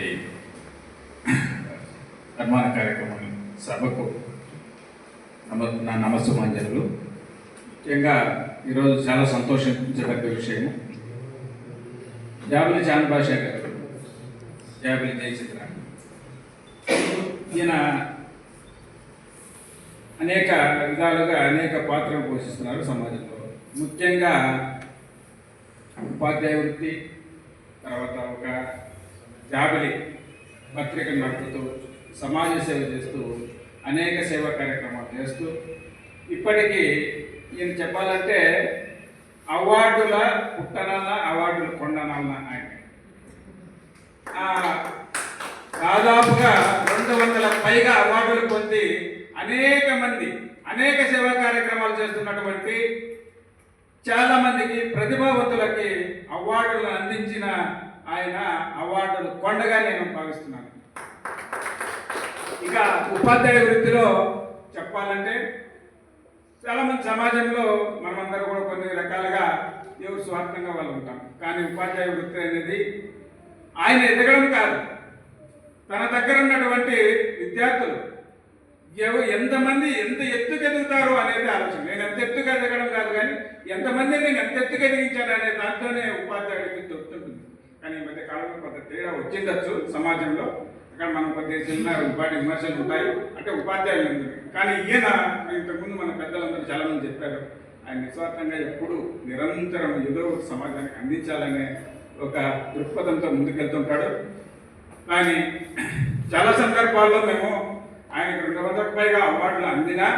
చేసినటువంటి సన్మాన కార్యక్రమం సభకు నమ నా నమస్సుమాంజనులు. ముఖ్యంగా ఈరోజు చాలా సంతోషించదగ్గ విషయం జాబిలి చాంద్ భాష గారు జాబిలి జయచిత్ర ఈయన అనేక విధాలుగా అనేక పాత్రలు పోషిస్తున్నారు సమాజంలో. ముఖ్యంగా ఉపాధ్యాయ వృత్తి తర్వాత ఒక జాబిలి పత్రిక నడుపుతూ సమాజ సేవ చేస్తూ అనేక సేవా కార్యక్రమాలు చేస్తూ ఇప్పటికీ ఈయన చెప్పాలంటే అవార్డుల పుట్టనాల అవార్డులు కొండనాల ఆయన. దాదాపుగా రెండు వందల పైగా అవార్డులు పొంది అనేక మంది అనేక సేవా కార్యక్రమాలు చేస్తున్నటువంటి చాలా మందికి ప్రతిభావంతులకి అవార్డులు అందించిన ఆయన అవార్డులు కొండగా నేను భావిస్తున్నాను. ఇక ఉపాధ్యాయ వృత్తిలో చెప్పాలంటే చాలా మంది సమాజంలో మనమందరూ కూడా కొన్ని రకాలుగా ఎవరు స్వార్థంగా వాళ్ళు ఉంటాం. కానీ ఉపాధ్యాయ వృత్తి అనేది ఆయన ఎదగడం కాదు. తన దగ్గర ఉన్నటువంటి విద్యార్థులు ఎవ ఎంతమంది ఎంత ఎత్తుకు ఎదుగుతారు అనేది ఆలోచన. నేను ఎంత ఎత్తుగా ఎదగడం కాదు కానీ ఎంతమంది నేను ఎంత ఎత్తుకు ఎదిగించాను అనే దాంట్లోనే ఉపాధ్యాయుడికి దొరుకుతుంటుంది కానీ ఈ మధ్య కాలంలో కొంత తేడా వచ్చిండొచ్చు సమాజంలో. అక్కడ మనం కొద్దిగా చిన్న ఉపాధి విమర్శలు ఉంటాయి. అంటే ఉపాధ్యాయులు కానీ ఈయన ఇంతకుముందు మన పెద్దలందరూ చాలా మంది చెప్పారు. ఆయన నిస్వార్థంగా ఎప్పుడు నిరంతరం ఏదో సమాజానికి అందించాలనే ఒక దృక్పథంతో ముందుకెళ్తుంటాడు. కానీ చాలా సందర్భాల్లో మేము ఆయనకు రెండు వందలకు పైగా అవార్డులు అందినా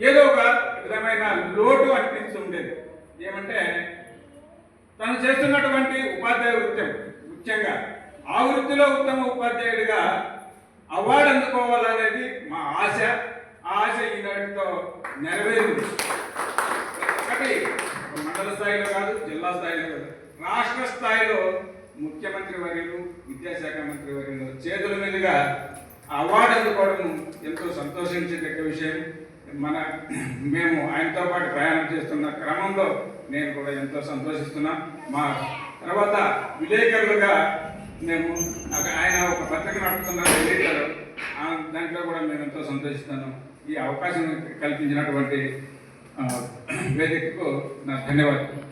ఏదో ఒక విధమైన లోటు అనిపిస్తుండేది ఏమంటే తను చేస్తున్నటువంటి ఉపాధ్యాయ వృత్యం. ముఖ్యంగా ఆ వృత్తిలో ఉత్తమ ఉపాధ్యాయుడిగా అవార్డు అందుకోవాలనేది మా ఆశ. ఆ ఆశ ఈనాటితో నెరవేరింది. ఒకటి మండల స్థాయిలో కాదు జిల్లా స్థాయిలో కాదు రాష్ట్ర స్థాయిలో ముఖ్యమంత్రి వర్యులు విద్యాశాఖ మంత్రి వర్యులు చేతుల మీదుగా ఆ అవార్డు అందుకోవడం ఎంతో సంతోషించేటక్క విషయం. మన మేము ఆయనతో పాటు ప్రయాణం చేస్తున్న క్రమంలో నేను కూడా ఎంతో సంతోషిస్తున్నా. మా తర్వాత విలేకరులుగా మేము ఆయన ఒక పత్రిక నడుపుతున్నారు విలేకరు. దాంట్లో కూడా మేము ఎంతో సంతోషిస్తాను. ఈ అవకాశం కల్పించినటువంటి వేదికకు నా ధన్యవాదాలు.